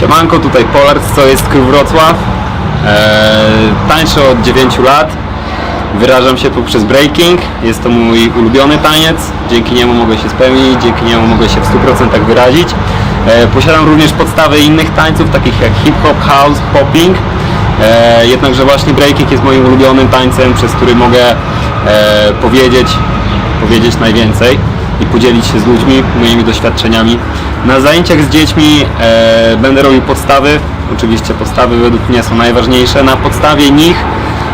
Siemanko, tutaj Polar, co jest Krył Wrocław. Eee, tańczę od 9 lat. Wyrażam się poprzez breaking. Jest to mój ulubiony taniec. Dzięki niemu mogę się spełnić, dzięki niemu mogę się w 100% wyrazić. Eee, posiadam również podstawy innych tańców, takich jak hip-hop, house, popping. Eee, jednakże właśnie breaking jest moim ulubionym tańcem, przez który mogę eee, powiedzieć, powiedzieć najwięcej i podzielić się z ludźmi moimi doświadczeniami. Na zajęciach z dziećmi e, będę robił podstawy. Oczywiście podstawy według mnie są najważniejsze. Na podstawie nich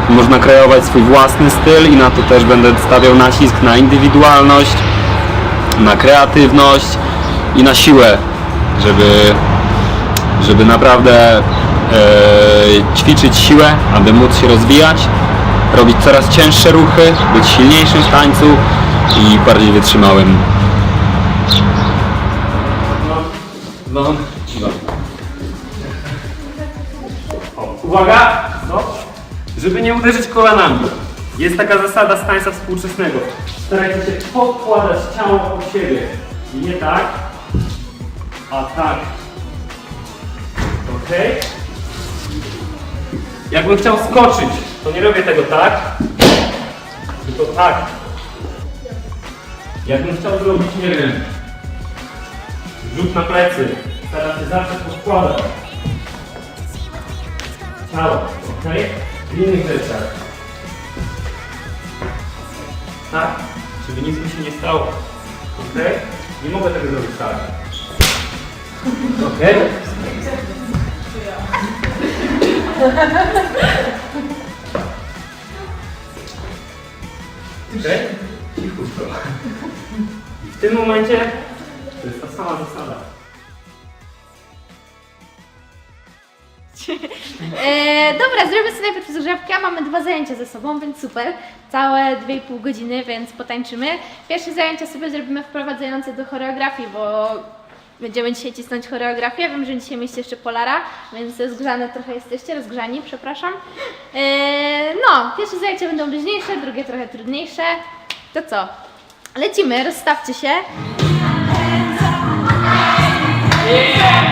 można kreować swój własny styl i na to też będę stawiał nacisk na indywidualność, na kreatywność i na siłę, żeby, żeby naprawdę e, ćwiczyć siłę, aby móc się rozwijać, robić coraz cięższe ruchy, być silniejszym w tańcu i bardziej wytrzymałym. No, no, uwaga! No. Żeby nie uderzyć kolanami. Jest taka zasada z tańca współczesnego. Starajcie się podkładać ciało pod siebie. Nie tak, a tak. Ok? Jakbym chciał skoczyć, to nie robię tego tak, tylko tak. Jakbym chciał zrobić, nie wiem, rzut na plecy, staram się zawsze podkładać ciało, ok? W innych rzeczach. Tak, żeby nic mi się nie stało, ok? Nie mogę tego zrobić tak. Ok? Ok? Cichutko. I w tym momencie to jest ta sama zasada. E, dobra, zrobimy sobie najpierw rozgrzewkę. Mamy dwa zajęcia ze sobą, więc super. Całe 2,5 godziny, więc potańczymy. Pierwsze zajęcia sobie zrobimy wprowadzające do choreografii, bo będziemy dzisiaj cisnąć choreografię. Wiem, że dzisiaj mieliście jeszcze Polara, więc rozgrzane trochę jesteście, rozgrzani, przepraszam. E, no, pierwsze zajęcia będą luźniejsze, drugie trochę trudniejsze. To co? Lecimy, rozstawcie się. Yeah!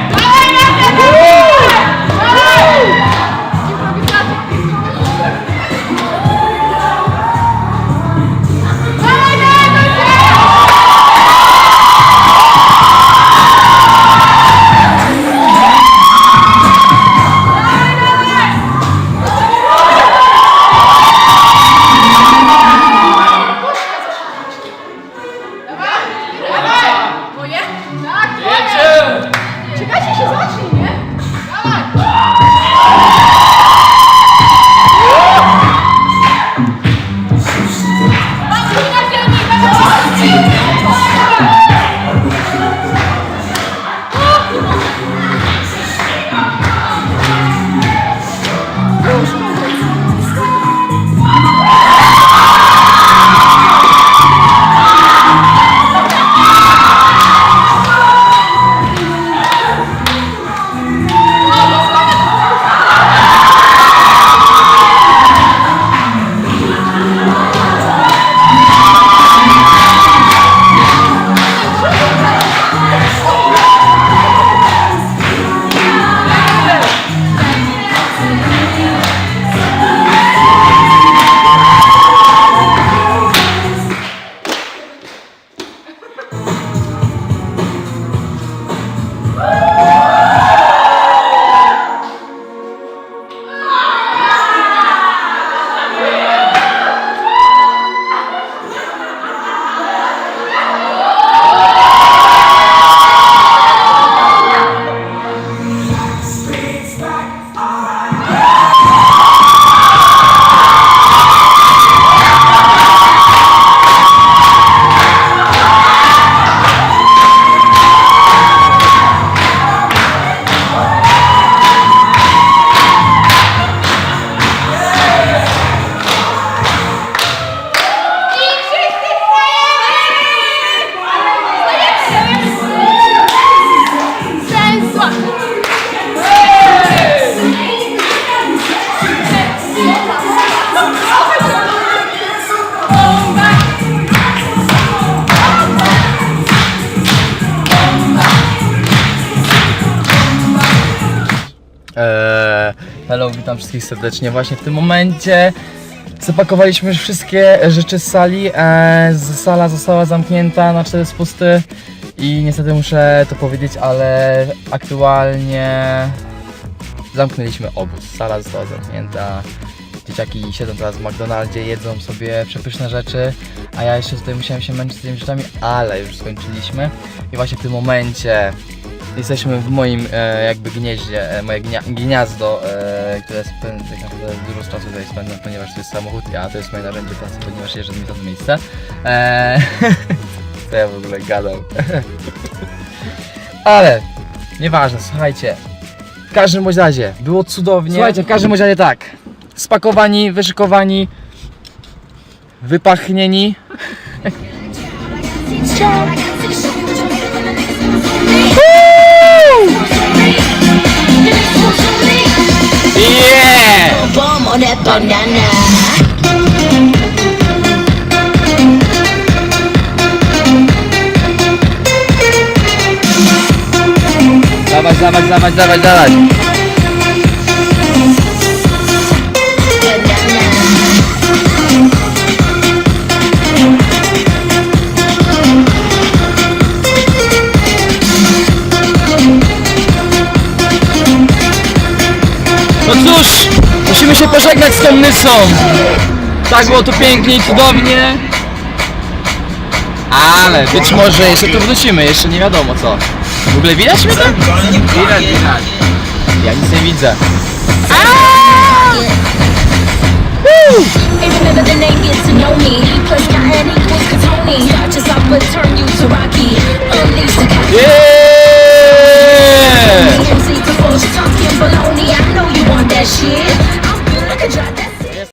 Witam wszystkich serdecznie. Właśnie w tym momencie zapakowaliśmy już wszystkie rzeczy z sali. E, sala została zamknięta na cztery spusty i niestety muszę to powiedzieć, ale aktualnie zamknęliśmy obóz. Sala została zamknięta. Dzieciaki siedzą teraz w McDonaldzie, jedzą sobie przepyszne rzeczy, a ja jeszcze tutaj musiałem się męczyć z tymi rzeczami, ale już skończyliśmy. I właśnie w tym momencie jesteśmy w moim e, jakby gnieździe, e, moje gnia, gniazdo, e, które spędzę tak naprawdę dużo czasu tutaj spędzam, ponieważ to jest samochód, a to jest moje narzędzie pracy, ponieważ jeżdżę mi to miejsce. E, co ja w ogóle gadam. Ale nieważne, słuchajcie. W każdym bądź razie było cudownie. Słuchajcie, w każdym bądź razie tak. Spakowani, wyszykowani, wypachnieni. Yeah! Bandana. Dawaj, selamat, selamat, selamat, selamat. Musimy się pożegnać z tą Nysą. Tak było tu pięknie i cudownie. Ale być może jeszcze tu wrócimy, jeszcze nie wiadomo co. W ogóle widać mnie tam? Widać, widać. Ja nic nie widzę. Yeah!